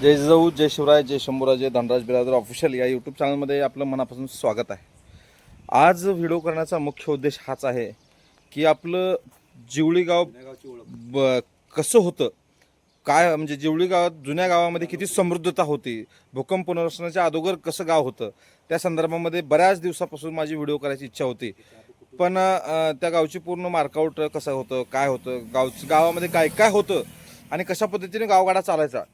जय जिजाऊ जय शिवराय जय शंभूराज जय धनराज बिरादर ऑफिशियल या यूट्यूब चॅनलमध्ये आपलं मनापासून स्वागत आहे. आज व्हिडिओ करण्याचा मुख्य उद्देश हाच आहे की आपलं जिवळी गाव ब कसं होतं? काय म्हणजे जिवळी गावात जुन्या गावामध्ये किती समृद्धता होती? भूकंप पुनर्वसनाच्या अगोदर कसं गाव होतं? त्या संदर्भामध्ये बऱ्याच दिवसापासून माझी व्हिडिओ करायची इच्छा होती. पण त्या गावची पूर्ण मार्कआउट कसं होतं? काय होतं? गाव गावामध्ये काय काय होतं? आणि कशा पद्धतीने गावगाडा चालायचा?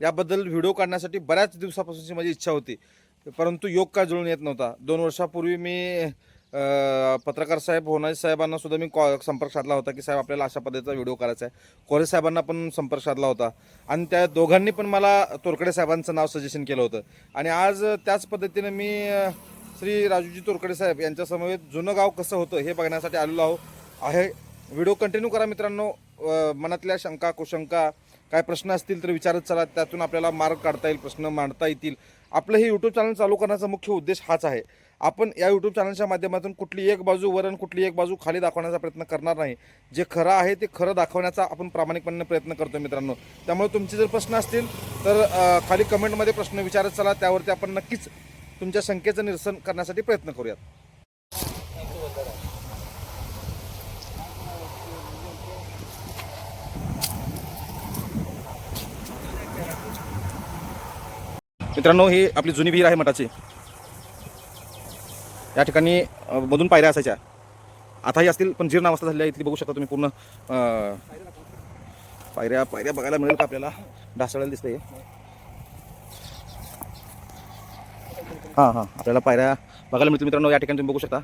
याबद्दल व्हिडिओ काढण्यासाठी बऱ्याच दिवसापासूनची माझी इच्छा होती. परंतु योग काय जुळून येत नव्हता. दोन वर्षापूर्वी मी पत्रकार साहेब होणारे साहेबांना सुद्धा मी कॉ संपर्क साधला होता की साहेब आपल्याला अशा पद्धतीचा व्हिडिओ करायचा आहे. कोरे साहेबांना पण संपर्क साधला होता. आणि त्या दोघांनी पण मला तोरकडे साहेबांचं नाव सजेशन केलं होतं. आणि आज त्याच पद्धतीने मी श्री राजूजी तोरकडे साहेब यांच्यासमवेत जुनं गाव कसं होतं हे बघण्यासाठी आलेलो आहो. आहे. व्हिडिओ कंटिन्यू करा मित्रांनो. मनातल्या शंका कुशंका काय प्रश्न असतील तर विचारत चला त्यातून आपल्याला मार्ग काढता येईल प्रश्न मांडता येतील. आपलं हे यूट्यूब चॅनल चालू करण्याचा मुख्य उद्देश हाच आहे. आपण या यूट्यूब चॅनलच्या माध्यमातून कुठली एक बाजू वर आणि कुठली एक बाजू खाली दाखवण्याचा प्रयत्न करणार नाही. जे खरं आहे ते खरं दाखवण्याचा आपण प्रामाणिकपणे प्रयत्न करतो मित्रांनो. त्यामुळे तुमचे जर प्रश्न असतील तर खाली कमेंटमध्ये प्रश्न विचारत चला त्यावरती आपण नक्कीच तुमच्या शंकेचं निरसन करण्यासाठी प्रयत्न करूयात. मित्रांनो ही आपली जुनी विहीर आहे मठाची. या ठिकाणी मधून पायऱ्या असायच्या. आताही असतील पण जीर्ण अवस्था झाली आहे इथली बघू शकता तुम्ही पूर्ण. पायऱ्या पायऱ्या बघायला मिळेल का आपल्याला? ढासळायला दिसतंय. हां हां आपल्याला पायऱ्या बघायला मिळतील मित्रांनो या ठिकाणी तुम्ही बघू शकता.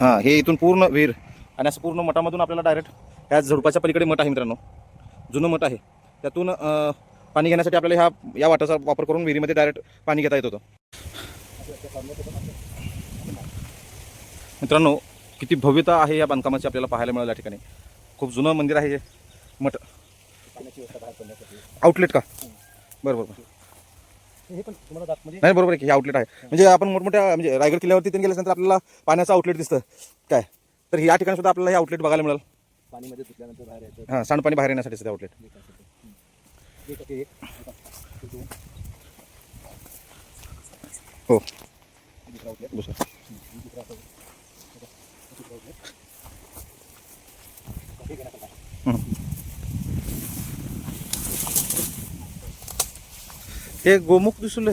हां हे इथून पूर्ण विहीर आणि असं पूर्ण मठामधून आपल्याला डायरेक्ट ह्या झुडपाच्या पलीकडे मठ आहे मित्रांनो. जुनं मठ आहे. त्यातून पाणी घेण्यासाठी आपल्याला ह्या या वाटाचा वापर करून विहिरीमध्ये डायरेक्ट पाणी घेता येत होतं. मित्रांनो किती भव्यता आहे या बांधकामाची आपल्याला पाहायला मिळालं या ठिकाणी. खूप जुनं मंदिर आहे हे. मठ. आउटलेट का? बरं बरं नाही बरोबर आहे की हे आउटलेट आहे. म्हणजे आपण मोठमोठ्या म्हणजे रायगड किल्ल्यावरती तिथे गेल्यानंतर आपल्याला पाण्याचं आउटलेट दिसतं. काय? तर या ठिकाणी सुद्धा आपल्याला हे आउटलेट बघायला मिळेल. पाणीमध्ये हां सांडपाणी बाहेर येण्यासाठी ते आउटलेट एक एक एक एक दोन हो दुसरा हे गोमुख दिसले.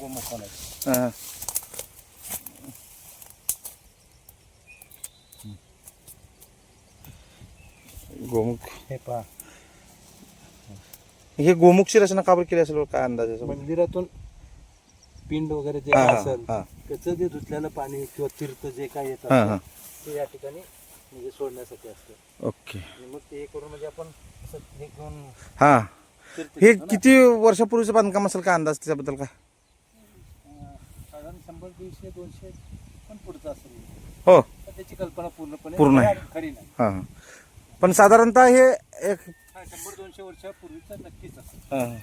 गोमुख हां. गोमुख. हे पा हे गोमुखची रचना का बरं केली असेल? काय अंदाज आहे याचा? मंदिरातून पिंड वगैरे जे हा, काय हा, असेल हा. त्याचं जे धुतलेलं पाणी किंवा तीर्थ जे काय येत हा, हा. असतं ते या ठिकाणी म्हणजे सोडण्यासाठी असतं ओके आणि मग ते हे करून म्हणजे आपण असं हे घेऊन हां तीर्थ हे घेतो ना. किती वर्षापूर्वीचं बांधकाम असेल काय अंदाज त्याच्याबद्दल काय अं, साधारण शंभर दीडशे दोनशे पण पुढचं असेल हो तर त्याची कल्पना पूर्णपणे पूर्ण आहे. खरी- नाही हां पण साधारणतः हे एक शंभर दोनशे वर्षापूर्वीचा नक्कीच असेल.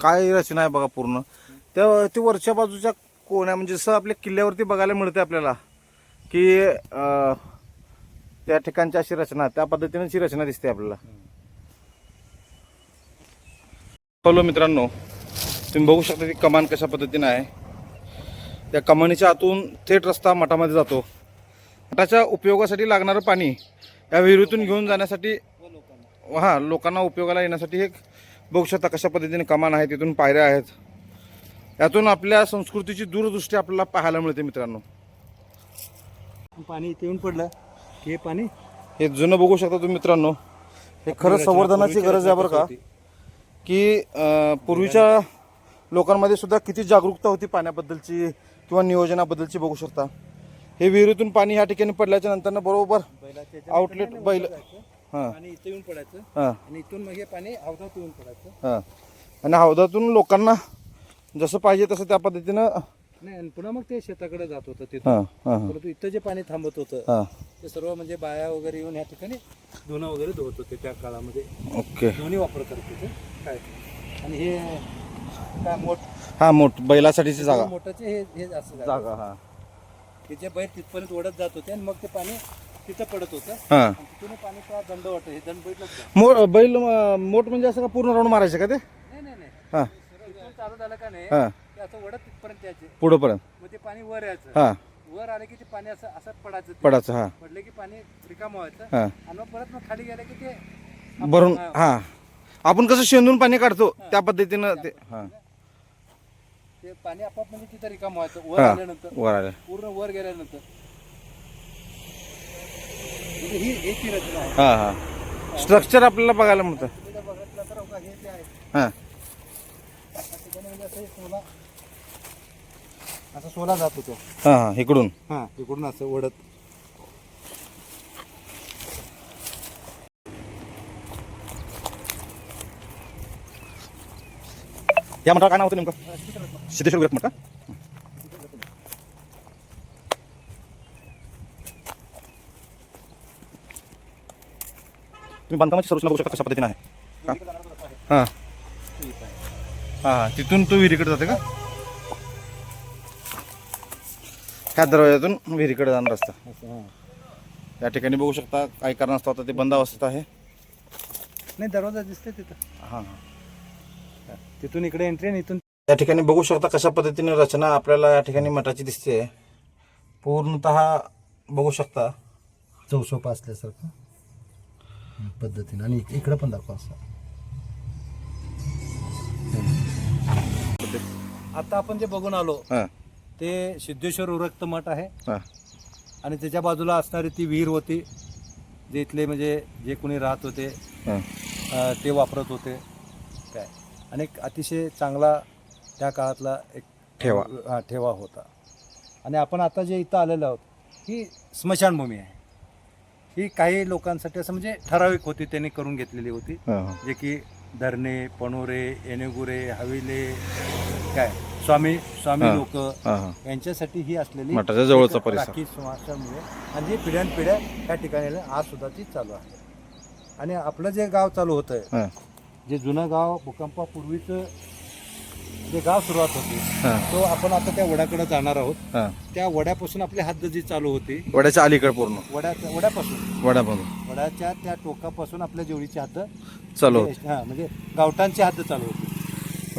काय रचना आहे बघा पूर्ण? त्या ती वरच्या बाजूच्या कोण्या म्हणजे जसं आपल्या किल्ल्यावरती बघायला मिळते आपल्याला की अं, त्या ठिकाणची अशी रचना त्या पद्धतीने अशी रचना दिसते आपल्याला. हॅलो मित्रांनो तुम्ही बघू शकता की कमान कशा पद्धतीने आहे. त्या कमानीच्या आतून थेट रस्ता मठामध्ये जातो. मठाच्या उपयोगासाठी लागणारं पाणी या विहिरीतून घेऊन जाण्यासाठी हां लोकांना उपयोगाला येण्यासाठी एक बघू शकता कशा पद्धतीने कमान आहे तिथून पायऱ्या आहेत. यातून आपल्या संस्कृतीची दूरदृष्टी आपल्याला पाहायला मिळते मित्रांनो. पाणी इथे येऊन पडलं. हे पाणी? हे जुनं बघू शकता तुम्ही मित्रांनो. हे खरं संवर्धनाची गरज आहे बरं का की अं, पूर्वीच्या लोकांमध्ये सुद्धा किती जागरूकता होती पाण्याबद्दलची किंवा नियोजनाबद्दलची बघू शकता. हे विहिरीतून पाणी ह्या ठिकाणी पडल्याच्या नंतर बरोबर बैलाच्या आउटलेट बैल हां. पाणी इथे येऊन पडायचं. हां. आणि इथून मग हे पाणी अवधात येऊन पडायचं. हां. आणि हौदातून लोकांना जसं पाहिजे तसं त्या पद्धतीनं नाही आणि पुन्हा मग ते शेताकडे जात होतं तिथं. हां हां हां. परंतु इथं जे पाणी थांबत होतं हां. ते सर्व म्हणजे बाया वगैरे येऊन या ठिकाणी धुणं वगैरे धुवत होते त्या काळामध्ये. ओके. दोन्ही वापर करत होते काय? आणि हे काय मोठ हां मोठ बैलासाठीची जागा. मोठाचे हे हे असं जागा हां. की जे बैल तिथपर्यंत ओढत जात होते आणि मग ते पाणी तिथं पडत होतं. हा. तिथून पाणी दंड वाटत हे दंड बघितलं का? मो बैल अं, मोठ म्हणजे असं का पूर्ण राऊंड मारायचं का ते? नाही नाही नाही. हा. तिथून चालू झालं का नाही हा. ते असं वडत तिथपर्यंत यायचे. पुढं पर्यंत मग ते पाणी वर यायचं. हा. वर आलं की ते पाणी असं असं पडायचं ते. पडायचं हा. पडलं की पाणी रिकाम व्हायचं. हा. आणि मग परत मग खाली गेलं की ते भरून हा. आपण कसं शेंदून पाणी काढतो त्या पद्धतीनं ते हा. ते पाणी आपोआप म्हणजे तिथं रिकाम व्हायचं. वर हा. आल्यानंतर. वर आलं. पूर्ण वर गेल्यानंतर. ही ही स्ट्रक्चर आपल्याला बघायला मिळतं. हे हा. म्हणजे असं सोला जात होतो. हा हा. इकडून. हा इकडून असं ओढत या म्हणता काय नाव होतं नेमकं? सिद्धेश्वर विराट तुम्ही बांधकामाची संरचना बघू शकता कशा पद्धतीने आहे. हा. हा हा. तिथून तू विहिरीकडे जाते का? ह्या दरवाजातून विहिरीकडे जाणार रस्ता. हा या ठिकाणी बघू शकता काही कारणास्तव आता ते बंद अवस्थेत आहे. नाही दरवाजा दिसते तिथं. हा हा. तिथून इकडे एंट्री आणि इथून या ठिकाणी बघू शकता कशा पद्धतीने रचना आपल्याला या ठिकाणी मठाची दिसते पूर्णत बघू शकता. चौसोपा असल्यासारखं. पद्धतीने. आणि इकडे पण दाखवा असं. आता आपण जे बघून आलो हा. ते सिद्धेश्वर उरक्त मठ आहे. हा. आणि त्याच्या बाजूला असणारी ती विहीर होती जे इथले म्हणजे जे कोणी राहत होते हा. ते वापरत होते. काय? आणि एक अतिशय चांगला त्या काळातला एक ठेवा. हा, ठेवा होता. आणि आपण आता जे इथं आलेलो आहोत ही स्मशानभूमी आहे. ही काही लोकांसाठी असं म्हणजे ठराविक होती त्यांनी करून घेतलेली होती. जे की धरणे पणोरे येणेगुरे हविले काय? स्वामी स्वामी. लोक यांच्यासाठी ही असलेली जवळचा परिसर. आणि जी पिढ्यानपिढ्या या ठिकाणी आज सुद्धा ती चालू आहे. आणि आपलं जे गाव चालू होतंय हा. जे जुनं गाव भूकंपापूर्वीचं जे गाव सुरुवात होती. हा. तो आपण आता त्या वड्याकडे जाणार आहोत. हा. त्या वड्यापासून आपली हद्द जी चालू होती वड्याच्या अलीकडे पूर्ण. वड्या वड्यापासून. वड्यापासून. वड्याच्या त्या टोकापासून आपल्या जेवढीची हद्द चालू हा म्हणजे गावठांची हद्द चालू होती.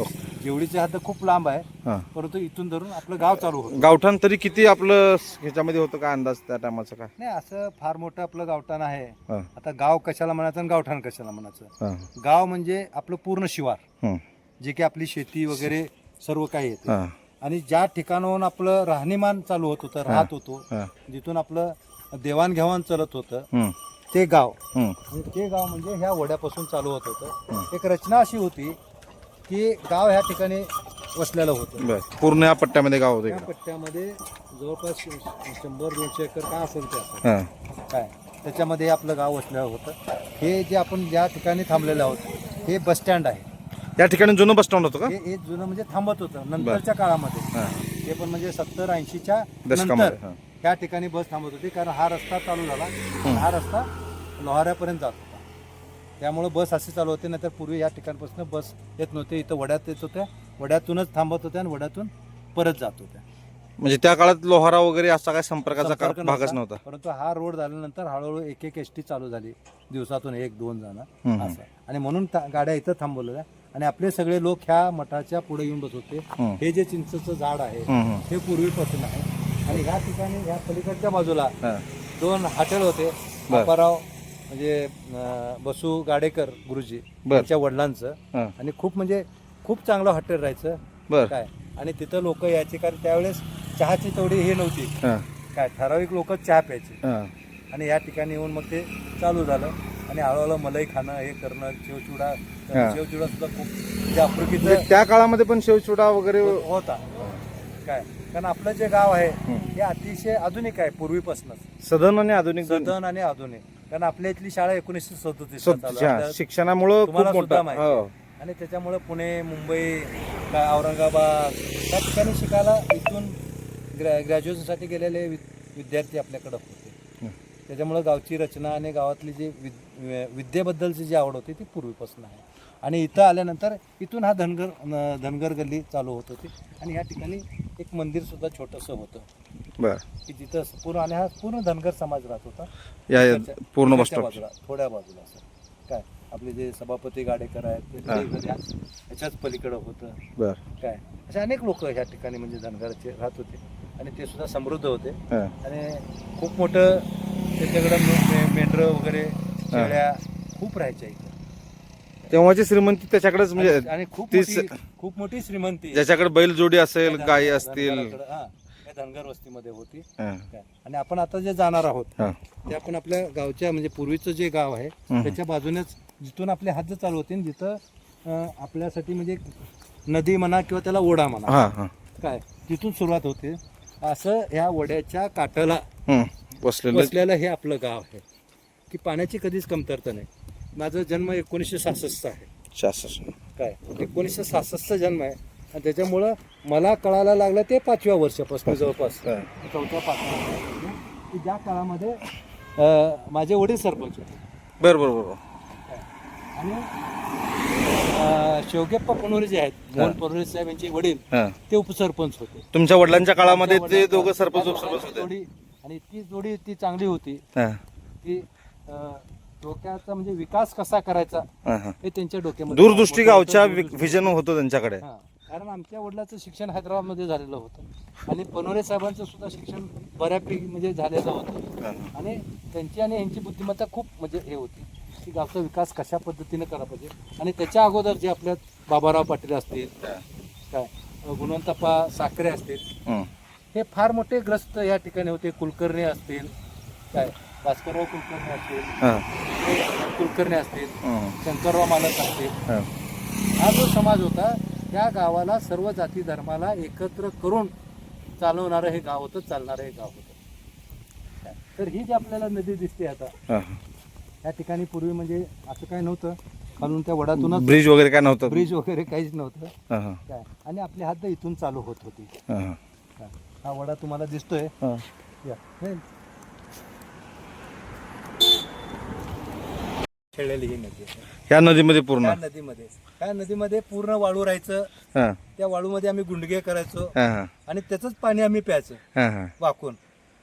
ओके. जेवढीची हद्द खूप लांब आहे हा. परंतु इथून धरून आपलं गाव चालू होतं. गावठाण तरी किती आपलं ह्याच्यामध्ये होतं का अंदाज त्या टायमाचा काय? नाही असं फार मोठं आपलं गावठाण आहे. हा. आता गाव कशाला म्हणायचं आणि गावठाण कशाला म्हणायचं? हा. गाव म्हणजे आपलं पूर्ण शिवार. जे की आपली शेती वगैरे सर्व काही येते. हा. आणि ज्या ठिकाणाहून आपलं राहणीमान चालू होत होतं राहत होतो हा. जिथून आपलं देवाणघेवाण चालत होतं हम्म. ते गाव. हम्म. आणि ते गाव म्हणजे ह्या वड्यापासून चालू होत होतं. एक रचना अशी होती की गाव ह्या ठिकाणी वसलेलं होतं. बर. पूर्ण या पट्ट्यामध्ये गाव होतं त्या इकडं. पट्ट्यामध्ये जवळपास शंभर दोनशे एकर काय असेल ते असेल हा. काय? त्याच्यामध्ये आपलं गाव वसलेलं होतं. हे जे आपण ज्या ठिकाणी थांबलेलं आहोत हे बस स्टँड आहे. या ठिकाणी जुनं बस स्टँड होतं का? हे हे जुनं म्हणजे थांबत होतं नंतरच्या काळामध्ये. हा. ते पण म्हणजे सत्तर ऐंशीच्या दशकामध्ये, नंतर हा. ह्या ठिकाणी बस थांबत होती कारण हा रस्ता चालू झाला. आणि हा रस्ता लोहाऱ्यापर्यंत जात होता. त्यामुळे बस अशी चालू होते नाहीतर पूर्वी या ठिकाणपासून बस येत नव्हते. इथं वड्यात येत होत्या. वड्यातूनच थांबत होत्या आणि वड्यातून परत जात होत्या. म्हणजे त्या काळात लोहारा वगैरे असा काय संपर्काचा संपर्क भागच नव्हता. नव्हता? परंतु हा रोड झाल्यानंतर हळूहळू एक एक एस टी चालू झाली. दिवसातून एक दोन जण हम्म. असं. आणि म्हणून ता- गाड्या इथं थांबवलेल्या. आणि आपले सगळे लोक ह्या मठाच्या पुढे येऊन बसत होते. हे जे चिंचचं झाड आहे. हे पूर्वीपासून आहे. आणि ह्या ठिकाणी ह्या पलीकडच्या बाजूला दोन हॉटेल होते. बर. अप्पाराव म्हणजे बसू गाडेकर गुरुजी बर. यांच्या वडिलांचं. आणि खूप म्हणजे खूप चांगलं हॉटेल राहायचं. काय? आणि तिथं लोक यायची कारण त्यावेळेस चहाची तेवढी हे नव्हती. काय? ठराविक लोक चहा प्यायचे. आणि या ठिकाणी येऊन मग ते चालू झालं. आणि हळूहळू मलाई खाणं हे करणं शेवचिवडा हा. शेवचिवडा सुद्धा खूप म्हणजे आफ्रिकेचं म्हणजे त्या काळामध्ये पण शेवचिवडा वगैरे होता. काय? कारण आपलं जे गाव आहे हे अतिशय आधुनिक आहे पूर्वीपासूनच. सदन आणि आधुनिक दोन्ही. सदन आणि आधुनिक. कारण आपल्या इथली शाळा एकोणीसशे सदोतीस स्वतःच्या शिक्षणामुळं खूप तुम्हाला सुद्धा मोठा. माहिती हो. आहे. आणि त्याच्यामुळे पुणे मुंबई काय औरंगाबाद त्या ठिकाणी शिकायला इथून ग्रॅ ग्रॅज्युएशनसाठी गेलेले वि- विद्यार्थी आपल्याकडे होते. त्याच्यामुळं गावची रचना आणि गावातली जी विद- विद्येबद्दलची जी आवड होती ती पूर्वीपासून आहे. आणि इथं आल्यानंतर इथून हा धनगर न- धनगर गल्ली चालू होत होती. आणि या ठिकाणी एक मंदिर सुद्धा छोटंसं होतं. बर. की जिथं पूर्ण आणि हा पूर्ण धनगर समाज राहत होता. या या इकडच्या- पूर्ण बस इकडच्या स्टॉप बाजूला थोड्या बाजूला असं. काय? आपले जे सभापती गाडेकर आहेत ते हा. ह्याच्याच पलीकडं होतं. बर. काय? असे अनेक लोक ह्या ठिकाणी म्हणजे धनगराचे राहत होते. आणि ते सुद्धा समृद्ध होते. हा. आणि खूप मोठं त्याच्याकडं मे- मे- मेंढरं वगैरे शेळ्या खूप राहायच्या इथं. तेव्हाची श्रीमंती त्याच्याकडेच म्हणजे आणि- खूप मोठी खूप मोठी श्रीमंती. ज्याच्याकडे बैल जोडी असेल गायी असतील. धनगराकडं- हा, धनगर वस्तीमध्ये होती. हा. आणि आपण आता जे जाणार आहोत हा. ते आपण आपल्या गावच्या म्हणजे पूर्वीचं जे गाव आहे हम्म. त्याच्या बाजूनेच जिथून आपले हद्द चालू होते आणि जिथं अं, आपल्यासाठी म्हणजे नदी म्हणा किंवा त्याला ओढा म्हणा. हा हा. काय? तिथून सुरुवात होते. असं ह्या वड्याच्या काठाला हम्म. बसलेलं बसलेलं हे आपलं गाव आहे. की पाण्याची कधीच कमतरता नाही. माझा जन्म एकोणीसशे सहासष्ट आहे. शासन काय? एकोणीसशे सहासष्टचा जन्म आहे. आणि त्याच्यामुळं मला कळायला लागलं ते पाचव्या वर्षापासून जवळपास. हा. चौथ्या पाचव्या वर्षापासून. की ज्या काळामध्ये अं, माझे वडील सरपंच होते. बर बर बर. आणि अं, शेवगेप्पा पनोरे जे आहेत मोहन पनोरे साहेब यांचे वडील हा. ते उपसरपंच होते. तुमच्या वडिलांच्या काळामध्ये ते दोघं सरपंच उपसरपंच होते. जोडी आणि इतकी जोडी ती चांगली होती. हा. की अं, डोक्याचा म्हणजे विकास कसा करायचा हा, त्यांच्या डोक्यामध्ये दूरदृष्टी गावच्या. व्हिजन होतं त्यांच्याकडे हा. कारण आमच्या वडिलाचं शिक्षण हैदराबादमध्ये झालेलं होतं आणि पनोरे साहेबांचं सुद्धा शिक्षण बऱ्यापैकी म्हणजे झालेलं होतं हा. आणि त्यांची आणि यांची बुद्धिमत्ता खूप म्हणजे हे होती की गावचा विकास कशा पद्धतीने करा पाहिजे आणि त्याच्या अगोदर जे आपल्या बाबाराव पाटील असतील काय गुणवंतप्पा साखरे असतील हम्म. हे फार मोठे ग्रस्त या ठिकाणी होते कुलकर्णी असतील काय भास्करराव कुलकर्णी असतील हा. कुलकर्णी असतील. शंकरराव मालक असतील हा. हा जो समाज होता त्या गावाला सर्व जाती धर्माला एकत्र करून चालवणारं हे गाव होतं चालणारं हे गाव होतं तर ही जी आपल्याला नदी दिसते आता हा. या ठिकाणी पूर्वी म्हणजे असं काय नव्हतं खालून त्या वडातूनच ब्रिज वगैरे काय नव्हतं ब्रिज वगैरे काहीच नव्हतं हा, हा. काय आणि आपली हद्द इथून चालू होत होती हा, वडा तुम्हाला दिसतोय हा. या. नाही. खेळलेली ही नदी आहे. ह्या नदीमध्ये पूर्ण? त्या नदीमध्ये. त्या नदीमध्ये पूर्ण वाळू राहायचं. हा. त्या वाळूमध्ये आम्ही गुंडगे करायचो. हा हा. आणि त्याचंच पाणी आम्ही प्यायचं. हा हा. वाकून.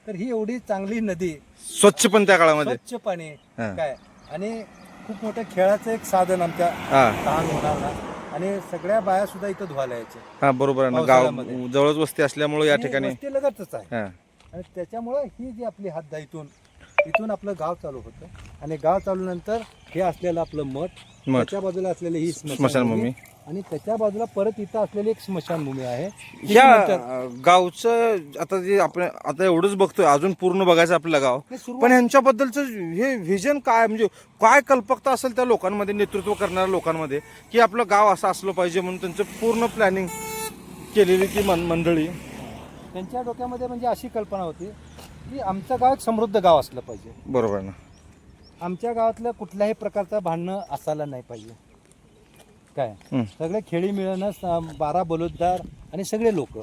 तर ही एवढी चांगली नदी. स्वच्छ पण त्या काळामध्ये? स्वच्छ पाणी. हा. काय? आणि खूप मोठं खेळाचं एक साधन आमच्या हा. मुलांना आणि सगळ्या बाया सुद्धा इथं धुवायला यायच्या. हा बरोबर आहे ना. गाव पावसाळ्यामध्ये. जवळच वस्ती असल्यामुळे या ठिकाणी लगतच आहे. हा. आणि त्याच्यामुळं ही जी आपली आहे इथून इथून आपलं गाव चालू होतं. आणि गाव चालू नंतर हे असलेलं आपलं मठ मठ. त्याच्या बाजूला असलेली ही स्मशानभूमी. स्मशानभूमी. आणि त्याच्या बाजूला परत इथं असलेली एक स्मशानभूमी आहे. ह्या नंतर- अं, गावचं आता जे आपण आता एवढंच बघतोय अजून पूर्ण बघायचं आपलं गाव. हे सुरुवात- पण यांच्याबद्दलचं हे व्हिजन काय? म्हणजे काय कल्पकता असेल त्या लोकांमध्ये नेतृत्व करणाऱ्या लोकांमध्ये की आपलं गाव असं असलं पाहिजे म्हणून त्यांचं पूर्ण प्लॅनिंग केलेली ती मन- मंडळी? त्यांच्या डोक्यामध्ये म्हणजे अशी कल्पना होती की आमचं गाव एक समृद्ध गाव असलं पाहिजे. बरोबर ना. आमच्या गावातलं कुठल्याही प्रकारचं भांडणं असायला नाही पाहिजे. काय? हं. सगळे खेळी मिळणं स- बारा बलुतदार आणि सगळे लोक.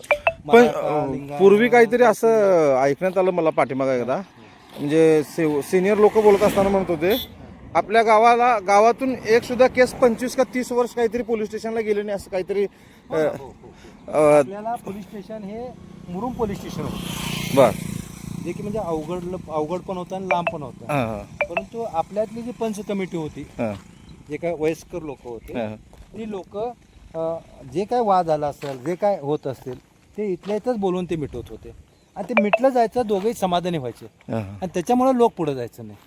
पण अं, पूर्वी काहीतरी असं ऐकण्यात आलं मला पाठीमागा एकदा. म्हणजे सिनियर लोक बोलत असताना म्हणत होते आपल्या गावाला गावातून एक सुद्धा केस पंचवीस का तीस वर्ष काहीतरी पोलीस स्टेशनला गेले नाही असं काहीतरी अं, अं, आपल्याला पोलीस स्टेशन हे मुरुम पोलीस स्टेशन होतं. बर. जे की म्हणजे अवघड अवघड पण होतं आणि लांब पण होतं. परंतु आपल्यातली जी पंच कमिटी होती हां. जे काय वयस्कर लोक होते हां. ती लोक जे काय वाद आला असेल जे काय होत असतील ते इथल्या इथंच बोलून ते मिटवत होते. आणि ते मिटलं जायचं दोघंही समाधानी व्हायचे. आणि त्याच्यामुळं लोक पुढे जायचं नाही.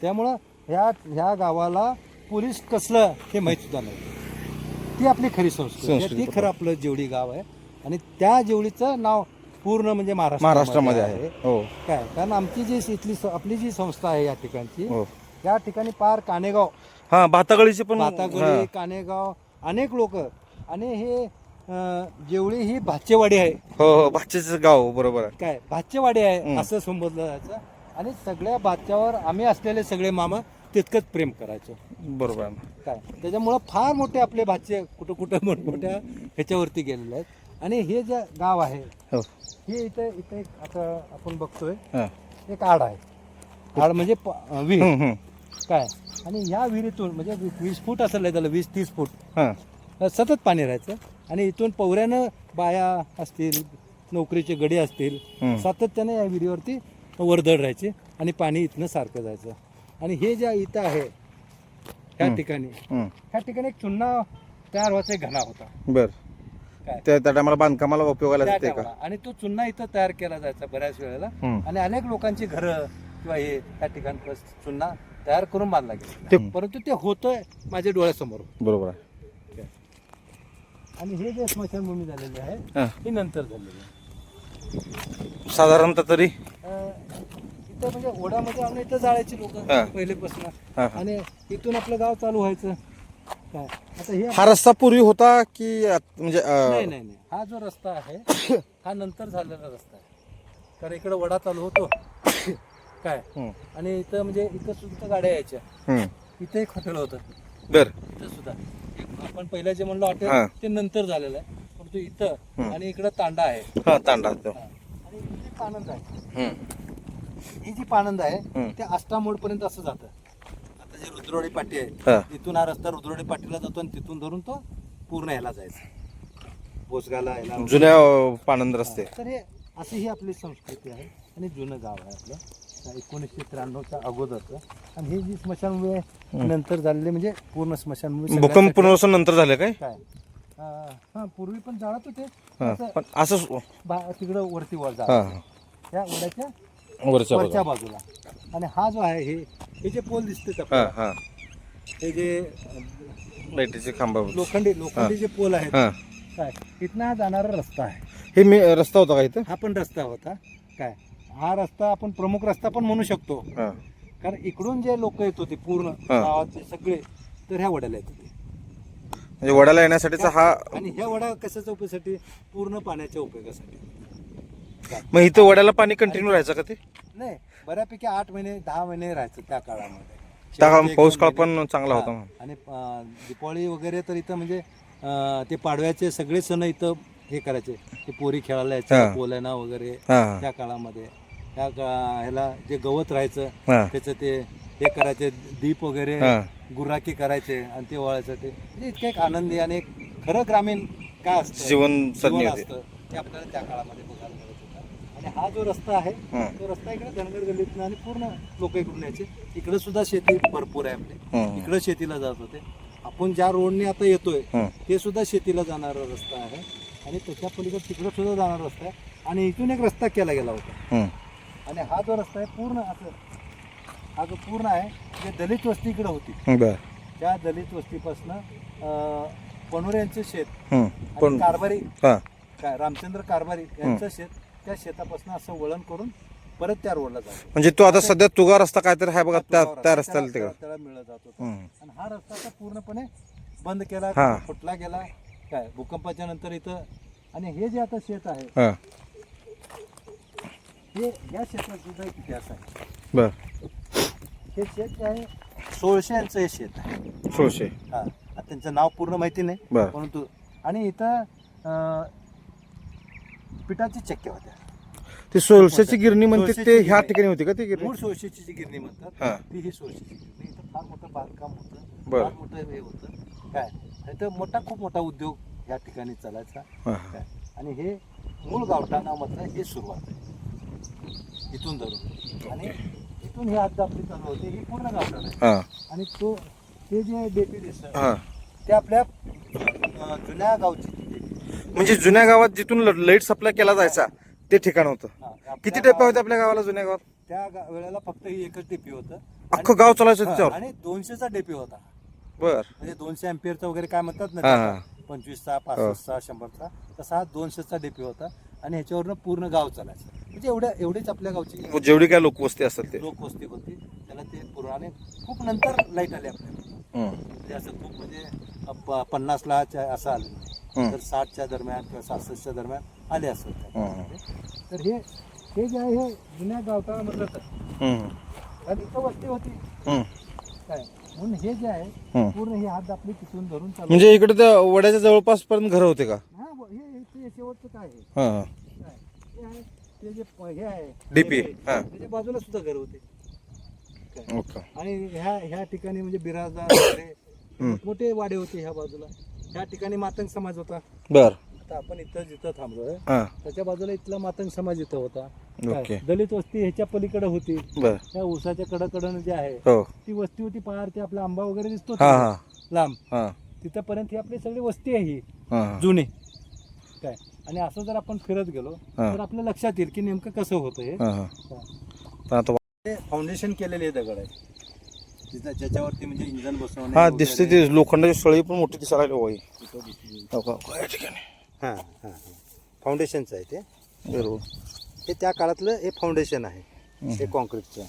त्यामुळं ह्या ह्या गावाला पोलीस कसलं हे माहीत सुद्धा नाही. ती आपली खरी. संस्कृती, ती खरं आपलं जेवढी गाव आहे. आणि त्या जेवढीचं नाव पूर्ण म्हणजे महाराष्ट्रामध्ये आहे. हो. काय? कारण आमची जी इथली स- आपली जी संस्था आहे या ठिकाणची हो. या ठिकाणी पार कानेगाव. हा भातागळीचे पण भातागोळी कानेगाव अनेक लोक. आणि हे अं, जेवढी ही भाचेवाडी आहे. हो हो भाच्याचं गाव बरोबर आहे. काय? भाचेवाडी आहे हं. असं संबोधलं जायचं आणि सगळ्या भाच्यावर आम्ही असलेले सगळे मामा तितकंच प्रेम करायचो. बरोबर आहे. काय? त्याच्यामुळं फार मोठे आपले भाचे कुठं कुठं मोठमोठ्या ह्याच्यावरती गेलेले आहेत. आणि हे जे गाव आहे हो. हे इथं इथं एक आता आपण बघतोय हां. एक आड आहे. आड म्हणजे प- अं, विहीर. हम्म, हम्म. काय? आणि ह्या विहिरीतून म्हणजे वी- वीस फूट असेल त्याला वीस तीस फूट. हा. अं, सतत पाणी राहायचं. आणि इथून पवऱ्यानं बाया असतील नोकरीचे गडी असतील हम्म. सातत्याने या विहिरीवरती वर्दळ राहायची आणि पाणी इथनं सारखं जायचं. आणि हे ज्या इथं आहे ह्या ठिकाणी हम्म. ह्या ठिकाणी एक चुन्ना तयार व्हायचा एक घणा होता. बर. त्या त्या टायमाला बांधकामाला उपयोगाला त्या येते का? टायमाला. आणि तो चुन्ना इथं तयार केला जायचा बऱ्याच वेळेला. हम्म. आणि अनेक लोकांची घरं किंवा हे त्या ठिकाणी चुन्ना तयार करून बांधला गेला. ते- परंतु ते होतंय माझ्या डोळ्यासमोर. बरोबर आहे. आणि हे जे स्मशानभूमी झालेली आहे हा. ही नंतर झालेली आहे. साधारणतः तरी? अं, इथं म्हणजे ओढ्यामध्ये आम्ही इथं जाळायची लोक हा. पहिलेपासून. हा, हा. आणि इथून आपलं गाव चालू व्हायचं. काय आता हे हा रस्ता पूर्वी होता की आत- म्हणजे अं, नाही नाही नाही हा जो रस्ता आहे हा नंतर झालेला रस्ता आहे कारण इकडे वडा चालू होतो काय हम्म. आणि इथं म्हणजे इथं सुद्धा गाड्या यायच्या हम्म. इथं एक हॉटेल होतं बर इथं सुद्धा एक आपण पहिल्या जे म्हणलो हा. हॉटेल ते नंतर झालेलं आहे परंतु इथं. आणि इकडं तांडा आहे हा तांडा तो. हा. आणि इथे जी पाणंद आहे हम्म. ही जी पाणंद आहे हम्म. ते आष्टा मोड पर्यंत असं जातं जे रुद्रवाडी पाटी हा. आहे तिथून हा रस्ता रुद्रवाडी पाटीला जातो आणि तिथून धरून तो पूर्ण ह्याला जायचा. बोसगाला ह्याला जुन्या अं, पाणंद रस्ते. तर हे अशी ही आपली संस्कृती आहे आणि जुनं गाव आहे आपलं. एकोणीसशे त्र्याण्णवच्या अगोदरचं. आणि ही जी स्मशानभूमी आहे नंतर झालेली म्हणजे पूर्ण स्मशानभूमी भूकंप सगळ्यांसाठी- पुनर्वसन नंतर झालं काय? काय? अं, हा पूर्वी पण जाळत होते. हा असं पण असं बा- तिकडं वरती वर जाळत हा. त्या वरच्या वरच्या बाजूला. बाजूला आणि हा जो आहे हे हे जे पोल दिसते हा हा. हे जे लाईटीचे खांबा लोखंडी लोखंडी जे पोल आहेत हा. काय इथनं हा जाणारा रस्ता आहे. हे मी रस्ता होता का इथं? हा पण रस्ता होता. काय हा रस्ता आपण प्रमुख रस्ता पण म्हणू शकतो. हा. कारण इकडून जे लोक येत होते पूर्ण हा. गावातले सगळे तर ह्या वड्याला येत होते. म्हणजे वड्याला येण्यासाठीचा हा आणि ह्या वडा कशाच्या उपयोगासाठी? पूर्ण पाण्याच्या उपयोगासाठी? मग इथं वड्याला पाणी कंटिन्यू राहायचं का ते? नाही बऱ्यापैकी आठ महिने दहा महिने राहायचं त्या काळामध्ये. त्या पाऊस काळ पण चांगला होता. आणि अं, दिपावळी वगैरे तर इथं म्हणजे अं, ते पाडव्याचे सगळे सण इथं हे करायचे. ते पोरी खेळायला हा. यायचे पोलाना वगैरे हा. हा त्या काळामध्ये. त्या का- ह्याला जे गवत राहायचं हा. त्याचं ते हे करायचे दीप वगैरे हा. गुराकी करायचे आणि ते वळायचं ते. म्हणजे इतकं एक आनंदी आणि एक खरं ग्रामीण काय असतं? जीवन जीवन सज्ञ होते. असतं. ते आपल्याला त्या काळामध्ये बघायला हा जो रस्ता आहे हं. तो रस्ता इकडे धनगर गल्लीतनं आणि पूर्ण लोक इकडून यायचे. इकडे सुद्धा शेती भरपूर आहे आपली. इकडे शेतीला जात होते. आपण ज्या रोडने आता येतोय हं. ते सुद्धा शेतीला जाणारा रस्ता आहे. आणि त्याच्या पलीकडे तिकडे सुद्धा जाणारा रस्ता आहे. आणि इथून एक रस्ता केला गेला होता. हं. आणि हा जो रस्ता आहे पूर्ण असं हा जो पूर्ण आहे जे दलित वस्ती इकडे होती. बर. त्या दलित वस्तीपासनं पणोरे यांचे शेत हं. आणि पण कारभारी. हा. रामचंद्र कारभारी यांचं शेत त्या शेतापासून असं वळण करून परत त्या रोडला जातो म्हणजे तो आता सध्या तुगा रस्ता काहीतरी आहे बघा त्या त्या रस्त्याला तिकडं. त्याला मिळत जात हं. आणि हा रस्ता आता पूर्णपणे बंद केला हा. फुटला गेला. काय भूकंपाच्या नंतर इथं. आणि हे जे आता शेत आहे हा. हे या शेतात सुद्धा एक इतिहास आहे. बर. हे शेत जे आहे सोळशे यांचं हे शेत आहे. सोळशे. हा. आता त्यांचं नाव पूर्ण माहिती नाही बर. परंतु आणि इथं अं, पिठाची चक्क्या होत्या. ती सोळशेची गिरणी म्हणते ते ह्या. ठिकाणी होती का ती गिरणी? मूळ सोळशेची जी गिरणी म्हणतात. ती ही सोळशेची गिरणी. इथं फार मोठं बांधकाम होतं. बर. फार मोठं हे होतं. काय? इथं मोठा खूप मोठा उद्योग या ठिकाणी चालायचा. हा. काय? आणि हे मूळ गावठाणामधलं हे सुरुवात आहे. इथून धरून आणि इथून ही हद्द आपली चालू होते. ही पूर्ण गावठाण आहे. हा. आणि तो ते जे डेपी दिसतं हा. ते आपल्या अं, जुन्या गावची. म्हणजे जुन्या गावात जिथून लाइट सप्लाय केला जायचा ते ठिकाण होतं. हा, किती टेपा गाव- होते आपल्या गावाला जुन्या गावात? त्या गा- वेळेला फक्त ही एकच डेपी होतं. अख्खं गाव चालायचं हा, त्याच्यावर? आणि दोनशेचा डेपी होता. बर. म्हणजे दोनशे अँपियरचा वगैरे काय म्हणतात ना हा, पंचवीसचा पासष्टचा शंभरचा. तसा हा दोनशेचा डेपी होता. आणि ह्याच्यावरनं पूर्ण गाव चालायचं. म्हणजे एवढ्या एवढीच आपल्या गावची जेवढी काय लोक वस्ती असतात ते. लोकवस्ती होती. त्याला ते पूर्ण आणि खूप नंतर लाइट आली आपल्याला. हं. म्हणजे असं खूप म्हणजे पन्नासला असं आलं. हं. तर साठच्या दरम्यान किंवा सहासष्टच्या दरम्यान आले असं हं. तर हे हे जे आहे हे जुन्या हं. आणि इथं वस्ती होती हं. काय म्हणून हे जे आहे हं. पूर्ण ही हात आपली तिथून धरून चालू म्हणजे इकडे त्या वड्याच्या जवळपास पर्यंत घर होते का हा व- हे हे- ते शेवटचं काय आहे हा. काय? आहे ते जे प- हे आहे DP, हे-. त्याच्या बाजूला सुद्धा घर होते ओके आणि ह्या ह्या ठिकाणी म्हणजे बिराजदार वगैरे मोठे वाडे होते ह्या बाजूला ह्या ठिकाणी मातंग समाज होता. बर. आता आपण इथं जिथं थांबलोय हां. त्याच्या बाजूला इथला मातंग समाज इथं होता. काय? दलित वस्ती ह्याच्या पलीकडे होती. बर. त्या ऊसाच्या कडकडन जे आहे हो. ती वस्ती होती पार ते आपला आंबा वगैरे दिसतो हां तिथे, लांब. हां. तिथपर्यंत ही आपली सगळी वस्ती आहे ही हां. जुनी. काय? आणि असं जर आपण फिरत गेलो हा. तर आपल्या लक्षात येईल की नेमकं कसं होतं हे. हां हां. तर आता ते फाउंडेशन केलेले दगड आहे तिथं ज्याच्यावरती म्हणजे इंजन बसवणे हा दिसते ते लोखंडाची सळी पण मोठी दिसायला लागली. हो का? हो, या ठिकाणी हां. हां फाउंडेशनचं आहे ते. बरोबर. हे त्या काळातलं हे फाउंडेशन आहे. हे कॉन्क्रीटचं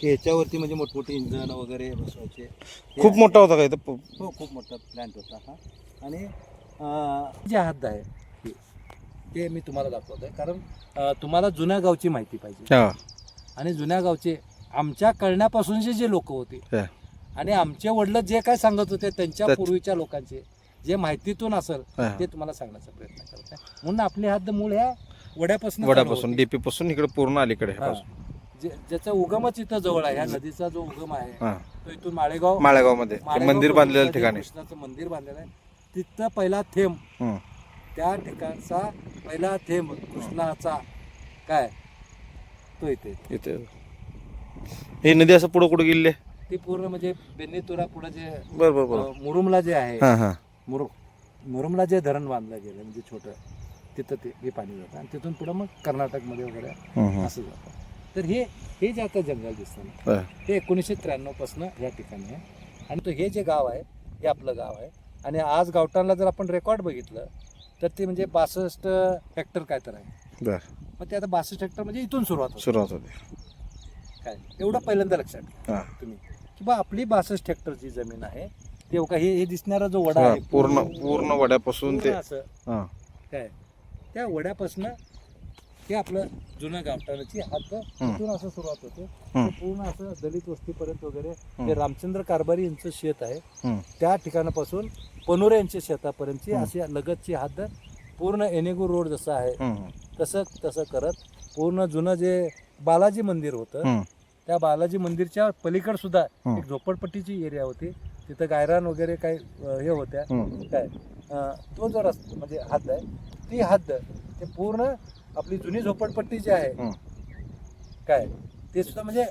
की ह्याच्यावरती म्हणजे मोठमोठे इंजन वगैरे बसवायचे. हे खूप मोठा होता का इथं? प- हो खूप मोठा प्लॅन्ट होता हा. आणि अं, जे हद्द आहे हे, ते मी तुम्हाला दाखवतो आहे कारण अं, तुम्हाला जुन्या गावची माहिती पाहिजे. हां. आणि जुन्या गावचे आमच्या कळण्यापासूनचे जे लोक होते. हां. आणि आमचे वडील जे काय सांगत होते त्यांच्या पूर्वीच्या लोकांचे जे माहितीतून असेल हां. ते तुम्हाला सांगण्याचा प्रयत्न करत आहे. म्हणून आपली हद्द मूळ ह्या वड्यापासून वड्यापासून डीपी पासून इकडे पूर्ण अलीकडे ज्याचा उगमच इथं जवळ आहे ह्या नदीचा जो उगम आहे हां. तो इथून माळेगाव माळेगावमध्ये माळेगाव मंदिर कृष्णाचं ठिकाणी. कृष्णाचं मंदिर बांधलेलं आहे. तिथं पहिला थेंब. हं. त्या ठिकाणचा पहिला थेंब कृष्णाचा. काय? तो इथे. इथे. हे नदी असं पुढं कुठं गेले ती पूर्ण म्हणजे बेन्नीतुरा पुढे जे बर बर बर. अं, मुरुमला जे आहे हां हां. मुरु मुरुमला जे धरण बांधलं गेलं म्हणजे छोटं तिथं ते हे पाणी जातं. आणि तिथून पुढं मग कर्नाटकमध्ये वगैरे हं, हं. असं जातं. तर हे हे जे आता जंगल दिसतं ना बरं. हे एकोणीसशे त्र्याण्णवपासून या ठिकाणी आहे. आणि तो हे जे गाव आहे हे आपलं गाव आहे. आणि आज गावठाणला जर आपण रेकॉर्ड बघितलं तर ते म्हणजे बासष्ट हेक्टर काय तर आहे. बर. मग ते आता बासष्ट हेक्टर म्हणजे इथून सुरुवात होते. सुरुवात होते. काय एवढं पहिल्यांदा लक्षात घ्या हां तुम्ही की बा आपली बासष्ट हेक्टरची जमीन आहे ते का हे हे दिसणारा जो वडा हां, आहे पूर्ण पूर्ण वड्यापासून ते पूर्ण असं हां काय त्या वड्यापासून ते आपलं जुनं गावठाणाची हात तिथून असं सुरुवात होते. ते पूर्ण असं दलित वस्तीपर्यंत वगैरे हं. जे रामचंद्र कारभारी यांचं शेत आहे. त्या ठिकाणापासून पनोरे यांच्या शेतापर्यंतची. अशी लगतची हद्द पूर्ण एनेगू रोड जसं आहे. तसं तसं करत पूर्ण जुनं जे बालाजी मंदिर होतं. हं. त्या बालाजी मंदिरच्या पलीकड सुद्धा. एक झोपडपट्टीची एरिया होती. तिथं गायरान वगैरे काही हे होत्या. काय? तो जो रस्ता म्हणजे हद्द आहे ती हद्द ते पूर्ण आपली जुनी झोपडपट्टी जी आहे. काय? ते सुद्धा म्हणजे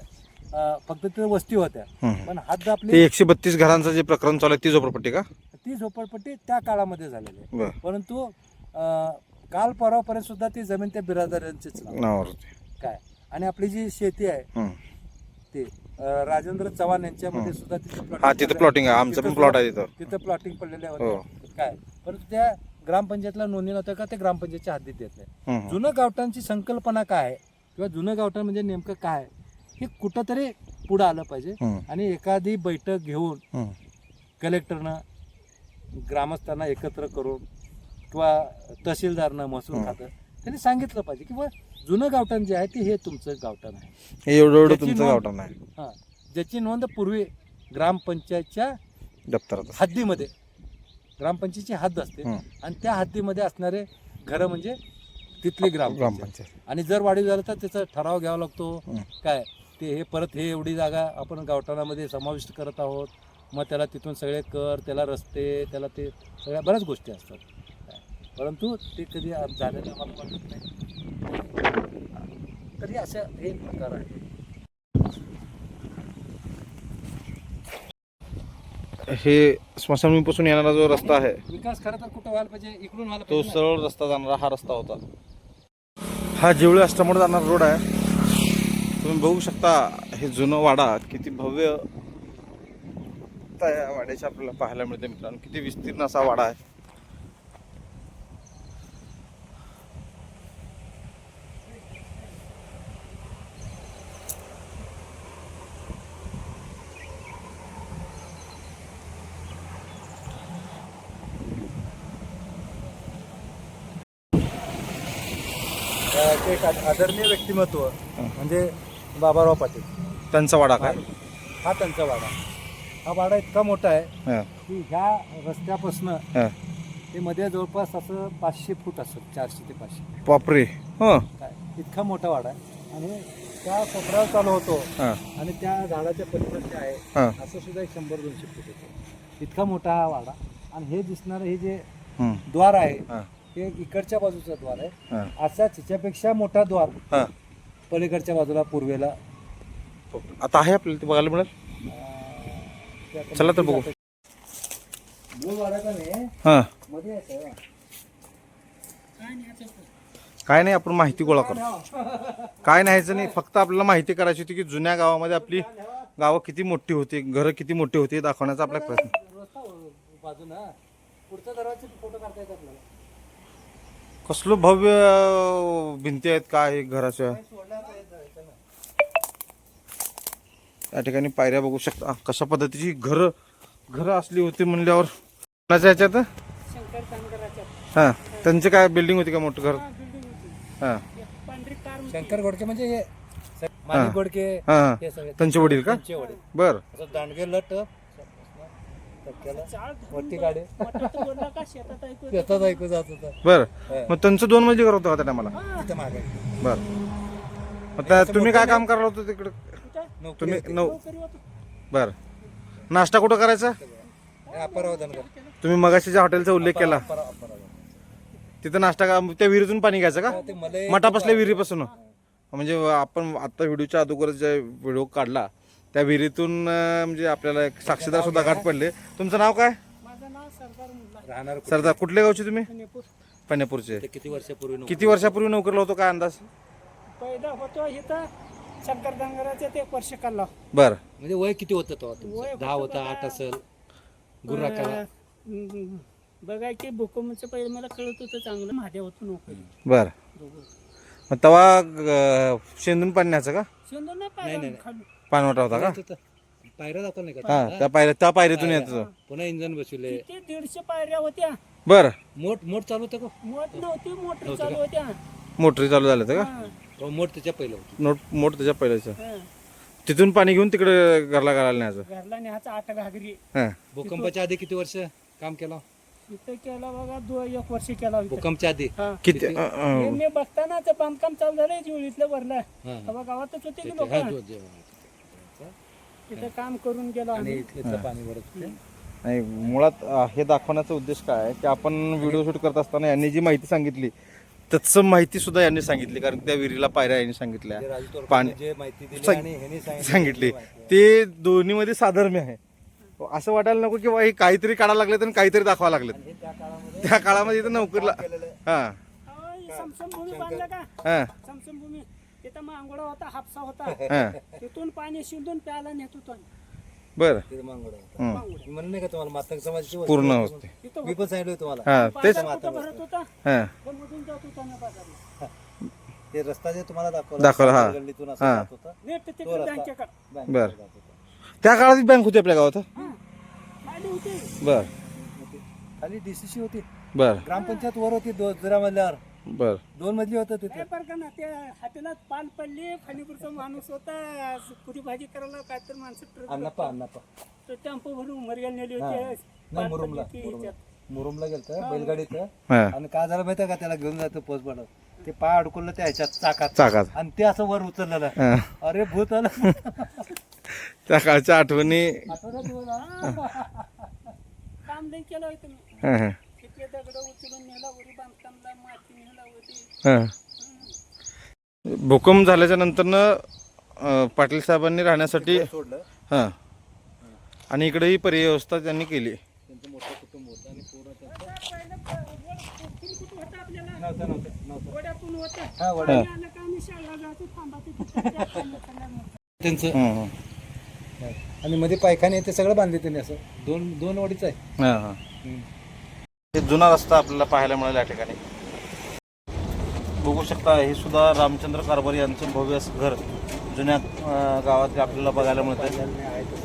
फक्त तिथे वस्ती होत्या. पण हद्द आपली एकशे बत्तीस घरांचं जे प्रकरण चालू आहे ती झोपडपट्टी का? ती झोपडपट्टी त्या काळामध्ये झालेली आहे. परंतु काल परवापर्यंत सुद्धा ती जमीन त्या बिरादरांचीच काय? आणि आपली जी शेती आहे हं. ते अं, राजेंद्र चव्हाण यांच्यामध्ये सुद्धा तिथे हा तिथं आहे आमचं पण प्लॉट आहे तिथं तिथं प्लॉटिंग पडलेले. होते काय परंतु त्या ग्रामपंचायतला नोंदणी नव्हत्या का ते ग्रामपंचायतच्या हद्दीत येत नाही हं, हं. जुनं गावठाणची संकल्पना काय आहे किंवा जुनं गावठाण म्हणजे नेमकं काय आहे हे कुठंतरी पुढं आलं पाहिजे हं. आणि एखादी बैठक घेऊन हं. कलेक्टरनं ग्रामस्थांना एकत्र करून किंवा तहसीलदारनं महसूल हं. खातं त्यांनी सांगितलं पाहिजे की जुनं गावठाण जे आहे ते हे तुमचं गावठाण आहे. हे एवढं एवढं त्याची तुमचं नोंद- गावठाण आहे. हां ज्याची नोंद पूर्वी ग्रामपंचायतच्या दप्तरात हद्दीमध्ये ग्रामपंचायतची हद्द असते. हं. आणि त्या हद्दीमध्ये असणारे घरं म्हणजे तिथली ग्रामपंचायत. ग्रामपंचायत. आणि जर वाढीव झालं तर त्याचा ठराव घ्यावा लागतो. हं. काय? ते हे परत हे एवढी जागा आपण गावठाणामध्ये समाविष्ट करत आहोत. मग त्याला तिथून सगळे कर त्याला रस्ते त्याला ते सगळ्या बऱ्याच गोष्टी असतात. परंतु ते कधी झालेलं आम्हाला वाटत नाही. तरी अशा हे प्रकार आहे हे स्मशानभूमीपासून येणारा जो रस्ता आहे विकास खरं तर कुठं व्हायला पाहिजे? इकडून व्हायला तो पाहिजे. सरळ रस्ता जाणारा हा रस्ता होता. हा जेवळी अष्टामोड जाणारा रोड आहे. तुम्ही बघू शकता हे जुनं वाडा किती भव्य त्या वाड्याचे आपल्याला पाहायला मिळते मित्रांनो. किती विस्तीर्ण असा वाडा आहे अं, ते एक आद- आदरणीय व्यक्तिमत्व म्हणजे बाबाराव पाटील. त्यांचा वाडा काय? हा. त्यांचा वाडा. हा वाडा इतका मोठा आहे हा, की ह्या रस्त्यापासनं. ते मध्ये जवळपास असं पाचशे फूट असत चारशे ते पाचशे. बापरे. हं. काय? इतका मोठा वाडा आहे. आणि त्या कोपऱ्यावर चालू होतो. आणि त्या झाडाच्या पलीकडे जे आहे हां. असं सुद्धा एक शंभर दोनशे फूट होतो. इतका मोठा हा वाडा. आणि हे दिसणारं हे जे द्वार आहे हे इकडच्या बाजूचं द्वार आहे. हां. असा तिच्यापेक्षा मोठा द्वार हां. पलीकडच्या बाजूला पूर्वेला. आता आहे आपल्याला ते बघायला मिळेल? ते चला तर बघू. मूळ वाडा का नाही? हां. मध्ये आहे काय नाही आपण माहिती गोळा करू. काय नाहीचं नाही. फक्त आपल्याला माहिती करायची होती की जुन्या गावामध्ये आपली गावं किती मोठी होती घरं किती मोठी होती हे दाखवण्याचा आपला प्रयत्न. रस्ता बाजूना. पुढचा दरवाजा फोटो काढता येतात आपल्याला कसलं भव्य भिंती आहेत काय हे घराच्या? या ठिकाणी पायऱ्या बघू शकता. कशा पद्धतीची घरं घरं असली होती म्हणल्यावर. कोणाच्या ह्याच्यात हां त्यांचे काय बिल्डिंग होती का मोठं घर? हां. शंकर गोडके म्हणजे हे गोडके त्यांचे वडील का? बर. दांडगे लट गाडी. शेतात ऐकू जात होता. बर. मग त्यांचं दोन मजली घर होतं का त्या टायमाला तिथं मागे. बर. मग त्या तुम्ही काय काम करायला होतं तिकडं? तुम्ही. नऊ नोकरी होतं. बर. नाश्ता कुठं करायचा? हे तुम्ही मगाशी ज्या हॉटेलचा उल्लेख केला. तिथं नाश्ता का त्या विहिरीतून पाणी घ्यायचं का? मठापासल्या विहिरीपासून. म्हणजे आपण आता व्हिडिओच्या अगोदर जे व्हिडिओ काढला त्या विहिरीतून अं, म्हणजे आपल्याला एक साक्षीदार सुद्धा गाठ पडले. तुमचं नाव काय? माझं नाव सरदार मुल्ला. राहणार कुठे? सरदार कुठल्या गावचे तुम्ही? पुणेपूर. पाण्यापूरचे ते किती वर्षापूर्वी. किती वर्षापूर्वी नोकरीला होतो काय अंदाज? पहिला होतो इथं शंकर डंगराच्यात एक वर्ष काढला. बर. म्हणजे वय किती होतं तेव्हा वय तुमचं? होतं दहा होता बघा. आठ असेल गुर्राकाला अं, बघाय की भूकंपचं पहिले मला कळत होतं चांगलं महादेव होतो नोकरी. बर. मग तेव्हा शेंदून पाणी न्यायचं का? शेंदूर नाही पाहिलं खाली पाणवटा होता का? तिथं पायऱ्या दाखव नाही का? हा त्या पायऱ्या त्या पायरीतून येत होतं. पुन्हा इंजन बसवले. किती दीडशे पायऱ्या होत्या. बर. मोठ मोठ चालू होतं का? मोठ नव्हती मोटर चालू होत्या. मोटरी चालू झालं होतं का? हा, हो, मोठ त्याच्या पहिलं होती. नोट मोठ त्याच्या पहिल्याचं. हा. तिथून पाणी घेऊन तिकडे घरला घालायला न्यायचं. घरला न्यायचा आठ घागरी. हा. भूकंपाच्या आधी किती वर्ष काम केलं? इथं केला बघा दो एक वर्ष केला इथं. भूकंपच्या आधी? हा. किती अं, अं, हे मी बघताना ते बांधकाम चालू झालंय जुळीतलं भरलं हा, हा. तेव्हा गावातच होते की ते- लोक? हा, जो- जे- तिथं काम करून गेलो आणि आम्ही. इथलं इथलं पाणी भरत होते. नाही मुळात अं, हे दाखवण्याचा उद्देश काय आहे की आपण व्हिडिओ शूट करत असताना यांनी जी माहिती सांगितली तत्सम माहिती सुद्धा यांनी सांगितली कारण त्या विहिरीला पायऱ्या यांनी सांगितल्या. राजू पाणी तोरपाने जे माहिती दिली सांग- आणि ह्यांनी सांगितलं ते दोन्हीमध्ये साधर्म्य आहे. असं वाटायला नको की बा हे काहीतरी काढायला लागले आणि काहीतरी दाखवा लागलेत. हे त्या काळामध्ये त्या काळामध्ये इथं नोकरीला हा. अहो, हे समसम भूमी बांधलं का? हा. समसम भूमी तिथं होता हापसा होता. हा. तिथून पाणी शिंदून प्यायला नेत होतो आम्ही. बर. तिथे होता. हं. मांगोडा. मी म्हणलं नाही का तुम्हाला मातंग समाजाची वस्ती पूर्ण होती. होते. तिथं मी पण सांगितलं तुम्हाला. हा तेच. पायऱ्या कुठं भरत होता? हा. तो मधून जात होता ना बाजारला ते रस्ता जे तुम्हाला दाखवला दाखवला, हा. गल्लीतून असं हा. जात होता नीट तिकडे तो रस्ता. बँकेकडे. बँकेकडे बर. जात होता. त्या काळात बँक होती आपल्या गावात? हा. खाली होती. बर. मग ते- खाली डीसीसी होती. बर. ग्रामपंचायत वर होती दो जरा मजल्यावर बर. दोन मजली होतं तिथे. बरं का ना त्या हातीला पाल पडली फणीपूरचा माणूस होता पुरी भाजी करायला काय तर माणसं ट्रक अण्णाप्पा अण्णाप्पा तो टेम्पो भरून उमरग्याला नेली. होती नाही पाल मुरुमला पडली ती मुरुमला. ह्याच्यात. मुरुमला गेलतं बैलगाडीत हा. आणि काय झालं माहितीये का त्याला घेऊन जातो पोस्ट बनव ते पाय अडकवलं त्या ह्याच्यात चाकात. चाकात. आणि ते असं वर उचललेलं हा. अरे भूत आलं. त्या काळच्या आठवणी. काम लई केलं होतं मी. हा, हा, दगड उचलून नेला उरी होती हा. भूकंप झाल्याच्या नंतरनं पाटील साहेबांनी राहण्यासाठी सोडलं हा आणि इकडे ही पर्याय व्यवस्था त्यांनी केली त्यांचं मोठं कुटुंब होतं आणि पूर्ण नव्हतं नव्हतं हा. त्यांचं हं, हं. मध्ये पायखाने ते सगळं बांधले त्यांनी असं दोन दोन वडीच आहे हा, हा. हे जुना रस्ता आपल्याला पाहायला मिळाला या ठिकाणी बघू शकता हे सुद्धा रामचंद्र कारभारी यांचं भव्य असं घर जुन्या गावात आपल्याला बघायला मिळत आहे